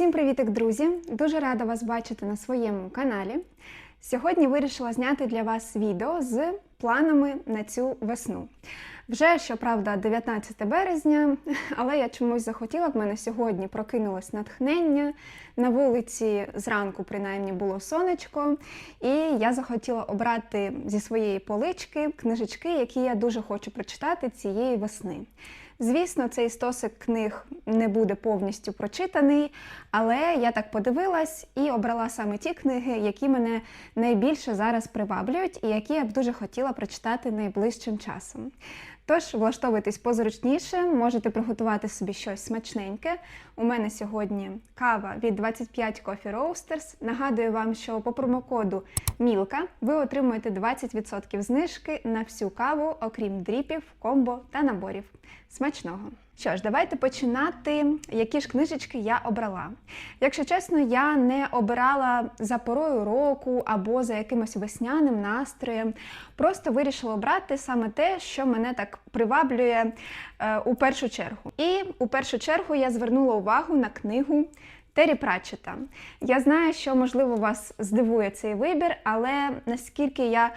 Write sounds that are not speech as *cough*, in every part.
Усім привітик, друзі! Дуже рада вас бачити на своєму каналі. Сьогодні вирішила зняти для вас відео з планами на цю весну. Вже, щоправда, 19 березня, але я чомусь захотіла, в мене сьогодні прокинулось натхнення. На вулиці зранку, принаймні, було сонечко, і я захотіла обрати зі своєї полички книжечки, які я дуже хочу прочитати цієї весни. Звісно, цей стосик книг не буде повністю прочитаний, але я так подивилась і обрала саме ті книги, які мене найбільше зараз приваблюють, і які я б дуже хотіла прочитати найближчим часом. Тож влаштовуйтесь позручніше, можете приготувати собі щось смачненьке. У мене сьогодні кава від 25 Coffee Roasters. Нагадую вам, що по промокоду Мілка ви отримуєте 20% знижки на всю каву, окрім дріпів, комбо та наборів. Смачного! Що ж, давайте починати, які ж книжечки я обрала. Якщо чесно, я не обирала за порою року або за якимось весняним настроєм. Просто вирішила обрати саме те, що мене так приваблює е, у першу чергу. І у першу чергу я звернула увагу на книгу. Террі Пратчета. Я знаю, що можливо вас здивує цей вибір, але наскільки я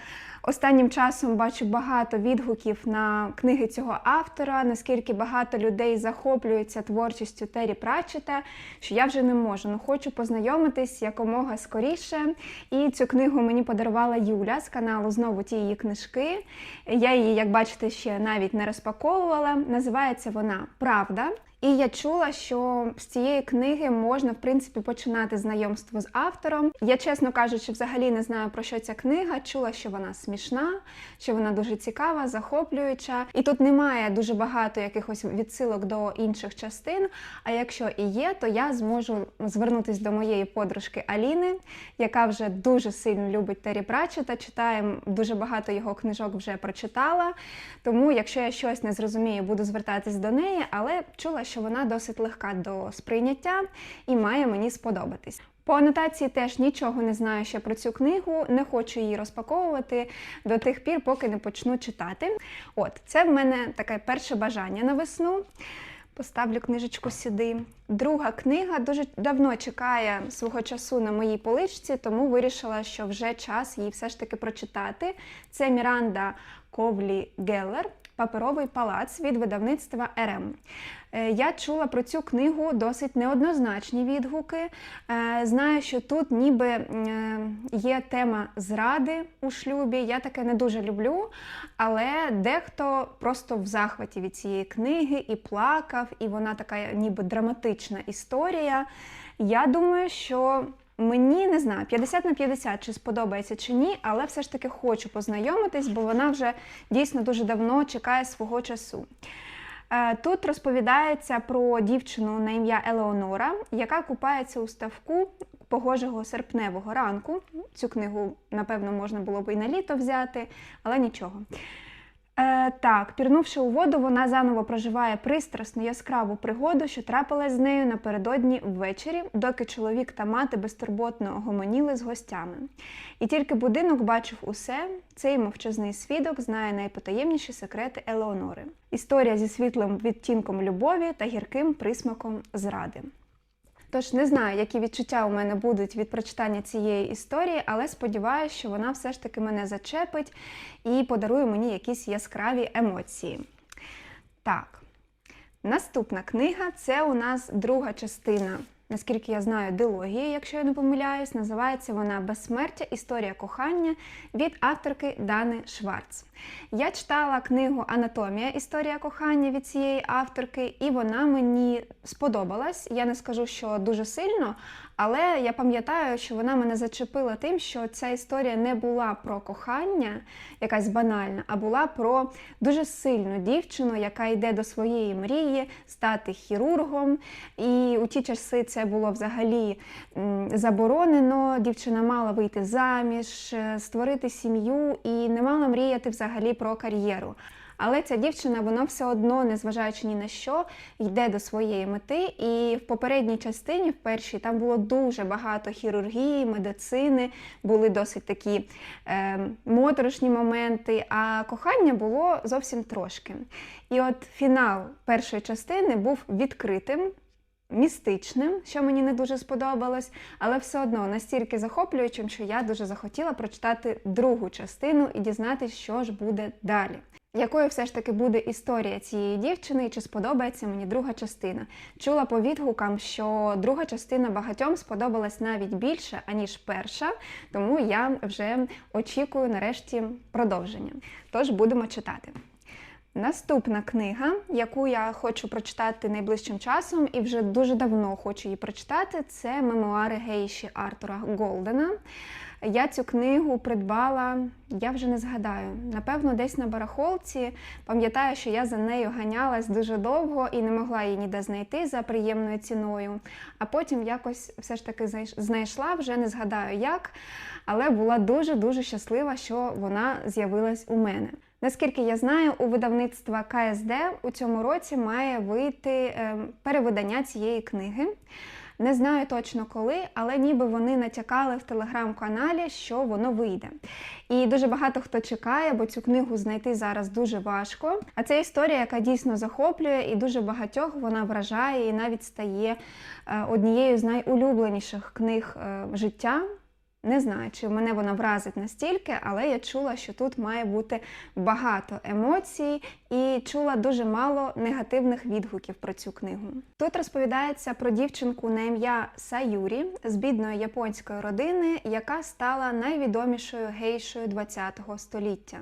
останнім часом бачу багато відгуків на книги цього автора, наскільки багато людей захоплюються творчістю Террі Пратчета, що я вже не можу. Ну хочу познайомитись якомога скоріше. І цю книгу мені подарувала Юля з каналу Знову ті книжки. Я її, як бачите, ще навіть не розпаковувала. Називається вона Правда. І я чула, що з цієї книги можна в принципі починати знайомство з автором. Я, чесно кажучи, взагалі не знаю про що ця книга. Чула, що вона смішна, що вона дуже цікава, захоплююча. І тут немає дуже багато якихось відсилок до інших частин. А якщо і є, то я зможу звернутися до моєї подружки Аліни, яка вже дуже сильно любить Террі Пратчета, читає дуже багато його книжок вже прочитала. Тому, якщо я щось не зрозумію, буду звертатись до неї, але чула, що вона досить легка до сприйняття і має мені сподобатись. По анотації теж нічого не знаю ще про цю книгу, не хочу її розпаковувати до тих пір, поки не почну читати. От, це в мене таке перше бажання на весну. Поставлю книжечку сюди. Друга книга дуже давно чекає свого часу на моїй поличці, тому вирішила, що вже час її все ж таки прочитати. Це Міранда Ковлі Геллер Паперовий палац від видавництва РМ. Е, Я чула про цю книгу досить неоднозначні відгуки. Е, Знаю, що тут ніби е, є тема зради у шлюбі. Я таке не дуже люблю, але дехто просто в захваті від цієї книги і плакав, і вона така ніби драматична історія. Я думаю, що Мені не знаю, 50 на 50, чи сподобається чи ні, але все ж таки хочу познайомитись, бо вона вже дійсно дуже давно чекає свого часу. Е, Тут розповідається про дівчину на ім'я Елеонора, яка купається у ставку погожого серпневого ранку. Цю книгу, напевно, можна було б і на літо взяти, але нічого. Е, так, пірнувши у воду, вона заново проживає пристрасну яскраву пригоду, що трапилась з нею напередодні ввечері, доки чоловік та мати безтурботно гомоніли з гостями. І тільки будинок бачив усе, цей мовчазний свідок знає найпотаємніші секрети Елеонори. Історія зі світлим відтінком любові та гірким присмаком зради. Тож не знаю, які відчуття у мене будуть від прочитання цієї історії, але сподіваюся, що вона все ж таки мене зачепить і подарує мені якісь яскраві емоції. Так, наступна книга це у нас друга частина. Наскільки я знаю, дилогії, якщо я не помиляюсь, називається вона Безсмертя. Історія кохання від авторки Дани Шварц. Я читала книгу Анатомія Історія кохання від цієї авторки, і вона мені сподобалась. Я не скажу, що дуже сильно, але я пам'ятаю, що вона мене зачепила тим, що ця історія не була про кохання, якась банальна, а була про дуже сильну дівчину, яка йде до своєї мрії стати хірургом. І у ті часи це було взагалі заборонено. Дівчина мала вийти заміж, е, створити сім'ю і не мала мріяти взагалі про кар'єру. Але ця дівчина, вона все одно, незважаючи ні на що, йде до своєї мети. І в попередній частині, в першій, там було дуже багато хірургії, медицини, були досить такі е, моторошні моменти, а кохання було зовсім трошки. І от фінал першої частини був відкритим. містичним, що мені не дуже сподобалось, але все одно настільки захоплюючим, що я дуже захотіла прочитати другу частину і дізнатися, що ж буде далі. Якою все ж таки буде історія цієї дівчини, чи сподобається мені друга частина? Чула по відгукам, що друга частина багатьом сподобалась навіть більше, аніж перша, тому я вже очікую нарешті продовження. Тож будемо читати. Наступна книга, яку я хочу прочитати найближчим часом, і вже дуже давно хочу її прочитати, це мемуари гейші Артура Голдена. Я цю книгу придбала, я вже не згадаю, напевно, десь на барахолці. Пам'ятаю, що я за нею ганялась дуже довго і не могла її ніде знайти за приємною ціною. А потім якось все ж таки знайшла, вже не згадаю як, але була дуже-дуже щаслива, що вона з'явилась у мене. Наскільки я знаю, у видавництва КСД у цьому році має вийти ем, перевидання цієї книги. Не знаю точно коли, але ніби вони натякали в телеграм-каналі, що воно вийде. І дуже багато хто чекає, бо цю книгу знайти зараз дуже важко. А це історія, яка дійсно захоплює, і дуже багатьох вона вражає і навіть стає е, однією з найулюбленіших книг е, життя. Не знаю, чи мене вона вразить настільки, але я чула, що тут має бути багато емоцій і чула дуже мало негативних відгуків про цю книгу. Тут розповідається про дівчинку на ім'я Саюрі з бідної японської родини, яка стала найвідомішою гейшою ХХ століття.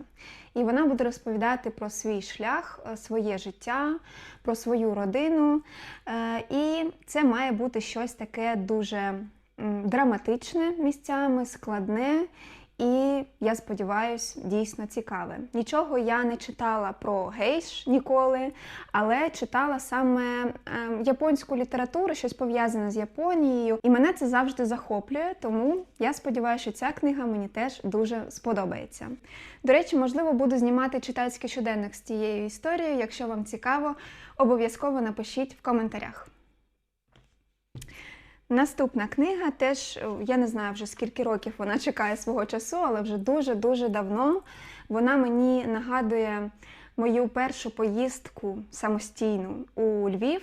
І вона буде розповідати про свій шлях, е, своє життя, про свою родину. Е, і це має бути щось таке дуже драматичне місцями, складне і, я сподіваюся, дійсно цікаве. Нічого я не читала про гейш ніколи, але читала саме е, японську літературу, щось пов'язане з Японією, і мене це завжди захоплює, тому я сподіваюся, що ця книга мені теж дуже сподобається. До речі, можливо, буду знімати читацький щоденник з цією історією. Якщо вам цікаво, обов'язково напишіть в коментарях. Наступна книга теж, е, я не знаю вже скільки років вона чекає свого часу, але вже дуже-дуже давно вона мені нагадує мою першу поїздку самостійну у Львів.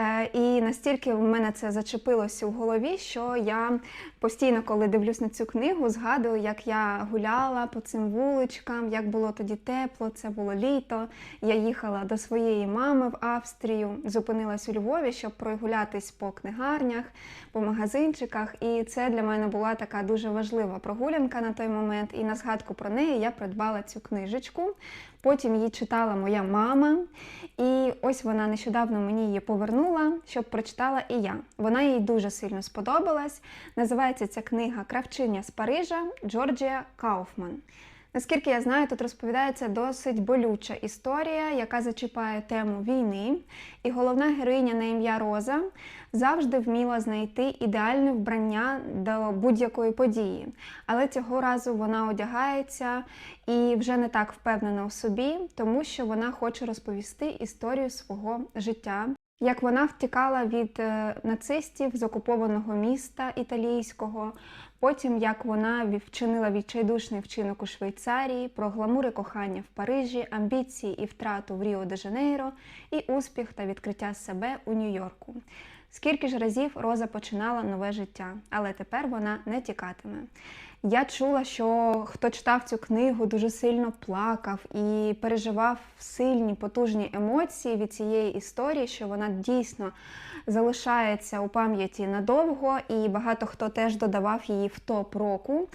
Е, і настільки в мене це зачепилося в голові, що я постійно, коли дивлюсь на цю книгу, згадую, як я гуляла по цим вуличкам, як було тоді тепло, це було літо. Я їхала до своєї мами в Австрію, зупинилась у Львові, щоб прогулятись по книгарнях, по магазинчиках. І це для мене була така дуже важлива прогулянка на той момент. І на згадку про неї я придбала цю книжечку. Потім її читала моя мама, і ось вона нещодавно мені її повернула, щоб прочитала і я. Вона їй дуже сильно сподобалась. Називається ця книга Кравчиня з Парижа Джорджія Кауфман. Наскільки я знаю, тут розповідається досить болюча історія, яка зачіпає тему війни. І головна героїня на ім'я Роза завжди вміла знайти ідеальне вбрання до будь-якої події. Але цього разу вона одягається і вже не так впевнена у собі, тому що вона хоче розповісти історію свого життя. Як вона втікала від е, нацистів з окупованого міста італійського, Потім, як вона вчинила відчайдушний вчинок у Швейцарії, про гламури кохання в Парижі, амбіції і втрату в Ріо де Жанейро, і успіх та відкриття себе у Нью-Йорку. Скільки ж разів Роза починала нове життя, але тепер вона не тікатиме. Я чула, що хто читав цю книгу, дуже сильно плакав і переживав сильні потужні емоції від цієї історії, що вона дійсно залишається у пам'яті надовго, і багато хто теж додавав її в топ року.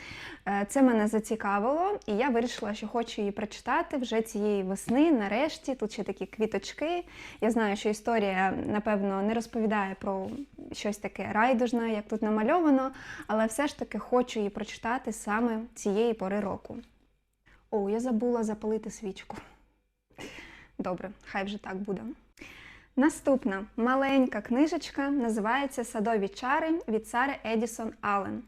Е, це мене зацікавило, і я вирішила, що хочу її прочитати вже цієї весни. Нарешті тут ще такі квіточки. Я знаю, що історія, напевно, не розповідає про щось таке райдужне, як тут намальовано, але все ж таки хочу її прочитати саме цієї пори року. О, я забула запалити свічку. Добре, хай вже так буде. Наступна маленька книжечка називається Садові чари від Сари Едісон Аллен.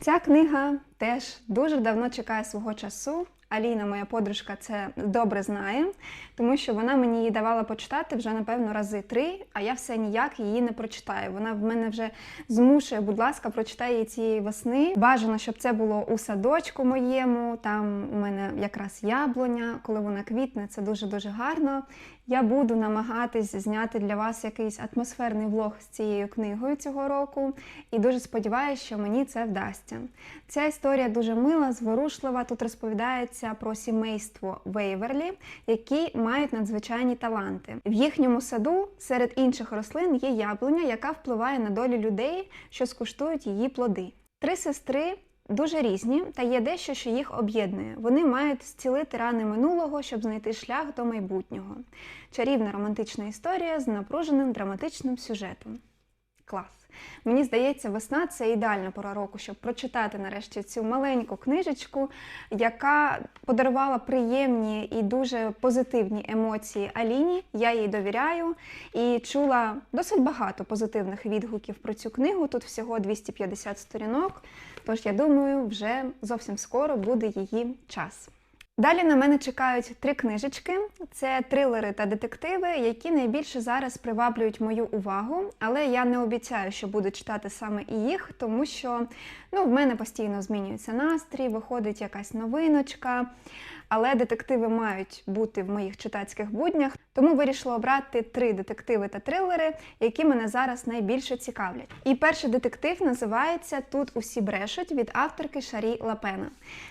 Ця книга теж дуже давно чекає свого часу. Аліна, моя подружка, це добре знає, тому що вона мені її давала почитати вже, напевно, рази три, а я все ніяк її не прочитаю. Вона в мене вже змушує, будь ласка, прочитай її цієї весни. Бажано, щоб це було у садочку моєму. Там у мене якраз яблуня, коли вона квітне, це дуже-дуже гарно. Я буду намагатись зняти для вас якийсь атмосферний влог з цією книгою цього року, і дуже сподіваюся, що мені це вдасться. Ця історія дуже мила, зворушлива. Тут розповідається про сімейство Вейверлі, які мають надзвичайні таланти. В їхньому саду серед інших рослин є яблуня, яка впливає на долю людей, що скуштують її плоди. Три сестри дуже різні, та є дещо, що їх об'єднує. Вони мають зцілити рани минулого, щоб знайти шлях до майбутнього. Чарівна романтична історія з напруженим драматичним сюжетом. Клас! Мені здається, весна це ідеальна пора року, щоб прочитати нарешті цю маленьку книжечку, яка подарувала приємні і дуже позитивні емоції Аліні. Я їй довіряю і чула досить багато позитивних відгуків про цю книгу. Тут всього 250 сторінок. Тож я думаю, вже зовсім скоро буде її час. Далі на мене чекають три книжечки: це трилери та детективи, які найбільше зараз приваблюють мою увагу. Але я не обіцяю, що буду читати саме і їх, тому що ну, в мене постійно змінюється настрій, виходить якась новиночка. Але детективи мають бути в моїх читацьких буднях, тому вирішила обрати три детективи та трилери, які мене зараз найбільше цікавлять. І перший детектив називається Тут усі брешуть від авторки Шарі Лапена.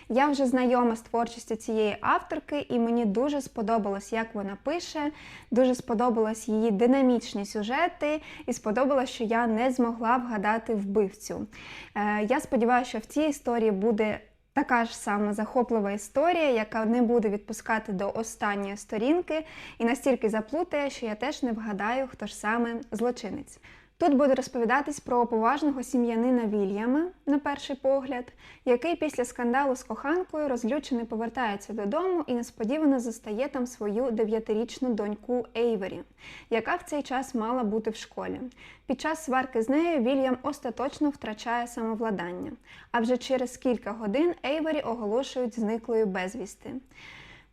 Я вже знайома з творчістю цієї авторки, і мені дуже сподобалось, як вона пише, дуже сподобалось її динамічні сюжети, і сподобалось, що я не змогла вгадати вбивцю. Е, Я сподіваюся, що в цій історії буде така ж сама захоплива історія, яка не буде відпускати до останньої сторінки, і настільки заплутає, що я теж не вгадаю, хто ж саме злочинець. Тут буде розповідатись про поважного сім'янина Вільяма, на перший погляд, який після скандалу з коханкою розлючений повертається додому і несподівано застає там свою дев'ятирічну доньку Ейвері, яка в цей час мала бути в школі. Під час сварки з нею Вільям остаточно втрачає самовладання, а вже через кілька годин Ейвері оголошують зниклою безвісти.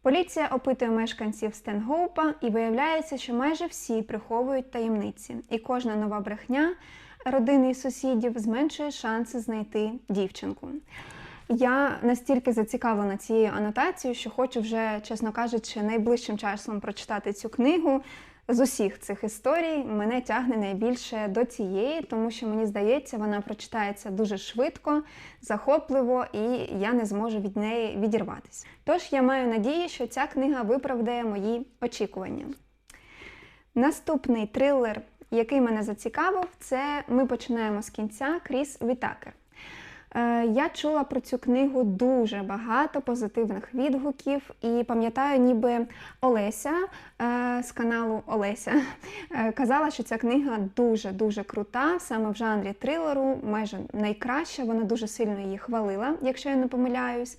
Поліція опитує мешканців Стенгоупа і виявляється, що майже всі приховують таємниці, і кожна нова брехня родини і сусідів зменшує шанси знайти дівчинку. Я настільки зацікавлена цією анотацією, що хочу вже, чесно кажучи, найближчим часом прочитати цю книгу. З усіх цих історій мене тягне найбільше до цієї, тому що мені здається, вона прочитається дуже швидко, захопливо, і я не зможу від неї відірватися. Тож я маю надію, що ця книга виправдає мої очікування. Наступний трилер, який мене зацікавив, це ми починаємо з кінця Кріс Вітакер. Я чула про цю книгу дуже багато позитивних відгуків, і пам'ятаю, ніби Олеся е, з каналу Олеся е, казала, що ця книга дуже-дуже крута, саме в жанрі трилеру, майже найкраща. Вона дуже сильно її хвалила, якщо я не помиляюсь.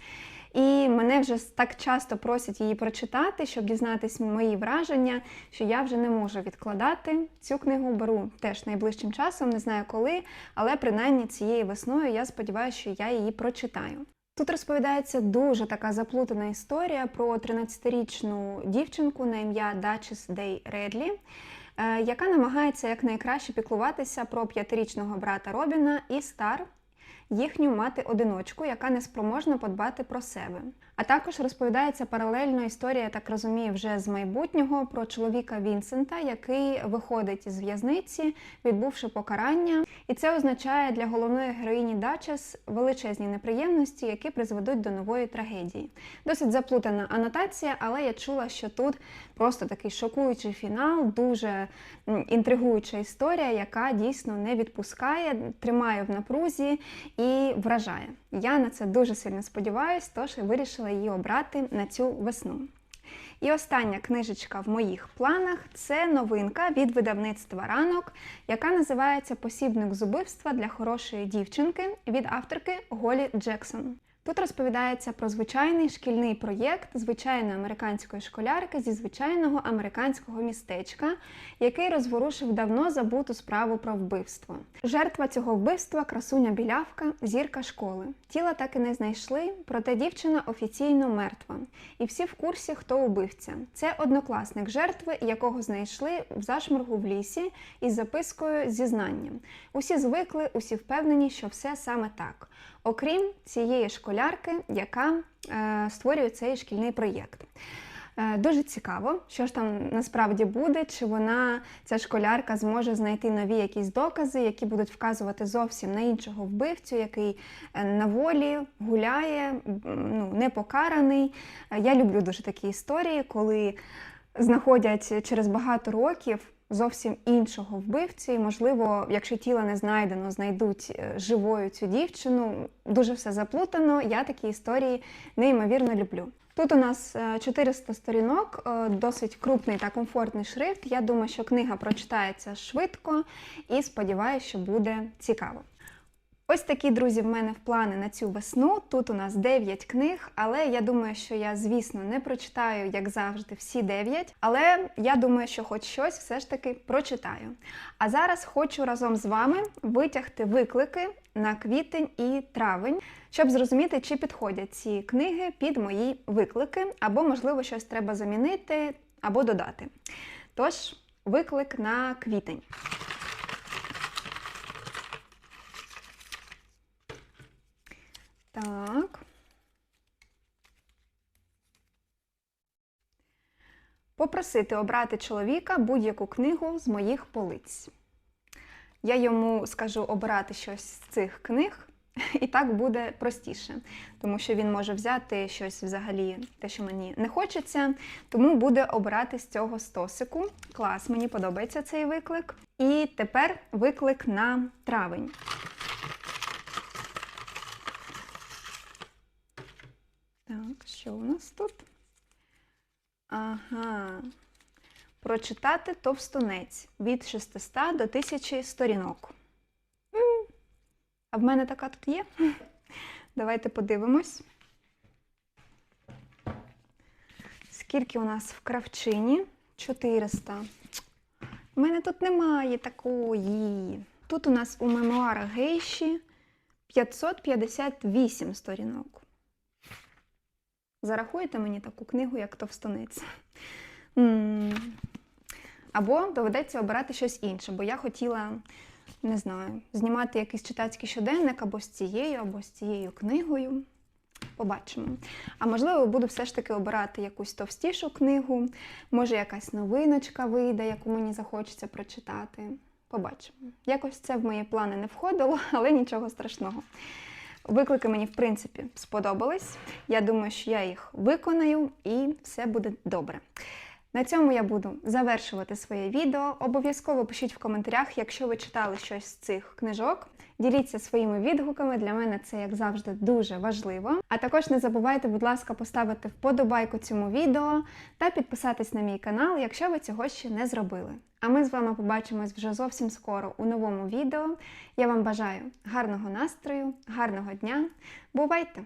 І мене вже так часто просять її прочитати, щоб дізнатись мої враження, що я вже не можу відкладати. Цю книгу беру теж найближчим часом, не знаю коли, але принаймні цією весною я сподіваюся, що я її прочитаю. Тут розповідається дуже така заплутана історія про 13-річну дівчинку на ім'я Дачіс Дей Редлі, е, яка намагається якнайкраще піклуватися про п'ятирічного брата Робіна і Стар, їхню мати-одиночку, яка не спроможна подбати про себе. А також розповідається паралельно історія, я так розумію, вже з майбутнього про чоловіка Вінсента, який виходить із в'язниці, відбувши покарання. І це означає для головної героїні Дачес величезні неприємності, які призведуть до нової трагедії. Досить заплутана анотація, але я чула, що тут просто такий шокуючий фінал, дуже інтригуюча історія, яка дійсно не відпускає, тримає в напрузі і вражає. Я на це дуже сильно сподіваюся, тож вирішила її обрати на цю весну. І остання книжечка в моїх планах це новинка від видавництва ранок, яка називається Посібник з убивства для хорошої дівчинки від авторки Голі Джексон. Тут розповідається про звичайний шкільний проєкт звичайної американської школярки зі звичайного американського містечка, який розворушив давно забуту справу про вбивство. Жертва цього вбивства красуня білявка, зірка школи. Тіла так і не знайшли, проте дівчина офіційно мертва. І всі в курсі, хто убивця. Це однокласник жертви, якого знайшли в зашморгу в лісі із запискою зізнанням. Усі звикли, усі впевнені, що все саме так. Окрім цієї школярки, яка е, створює цей шкільний проєкт. Е, Дуже цікаво, що ж там насправді буде, чи вона, ця школярка, зможе знайти нові якісь докази, які будуть вказувати зовсім на іншого вбивцю, який е, на волі гуляє, ну, не покараний. Е, Я люблю дуже такі історії, коли знаходять через багато років зовсім іншого вбивці. І, можливо, якщо тіла не знайдено, знайдуть е, живою цю дівчину. Дуже все заплутано. Я такі історії неймовірно люблю. Тут у нас е, 400 сторінок, е, досить крупний та комфортний шрифт. Я думаю, що книга прочитається швидко і сподіваюся, що буде цікаво. Ось такі, друзі, в мене в плани на цю весну. Тут у нас 9 книг, але я думаю, що я, звісно, не прочитаю, як завжди, всі 9. Але я думаю, що хоч щось все ж таки прочитаю. А зараз хочу разом з вами витягти виклики на квітень і травень, щоб зрозуміти, чи підходять ці книги під мої виклики, або, можливо, щось треба замінити або додати. Тож, виклик на квітень. Так. Попросити обрати чоловіка будь-яку книгу з моїх полиць. Я йому скажу обирати щось з цих книг, *laughs* і так буде простіше, тому що він може взяти щось взагалі, те, що мені не хочеться, тому буде обирати з цього стосику. Клас, мені подобається цей виклик. І тепер виклик на травень. Так, що у нас тут? Ага. Прочитати товстунець від 600 до 1000 сторінок. А в мене така тут є. Давайте подивимось. Скільки у нас в кравчині? 400. У мене тут немає такої. Тут у нас у мемуарах гейші 558 сторінок. Зарахуєте мені таку книгу, як товстунець? М. Або доведеться обирати щось інше, бо я хотіла, не знаю, знімати якийсь читацький щоденник або з цією, або з цією книгою. Побачимо. А можливо, буду все ж таки обирати якусь товстішу книгу, може, якась новиночка вийде, яку мені захочеться прочитати. Побачимо. Якось це в мої плани не входило, але нічого страшного. Виклики мені, в принципі, сподобались. Я думаю, що я їх виконаю і все буде добре. На цьому я буду завершувати своє відео. Обов'язково пишіть в коментарях, якщо ви читали щось з цих книжок. Діліться своїми відгуками. Для мене це, як завжди, дуже важливо. А також не забувайте, будь ласка, поставити вподобайку цьому відео та підписатись на мій канал, якщо ви цього ще не зробили. А ми з вами побачимось вже зовсім скоро у новому відео. Я вам бажаю гарного настрою, гарного дня. Бувайте!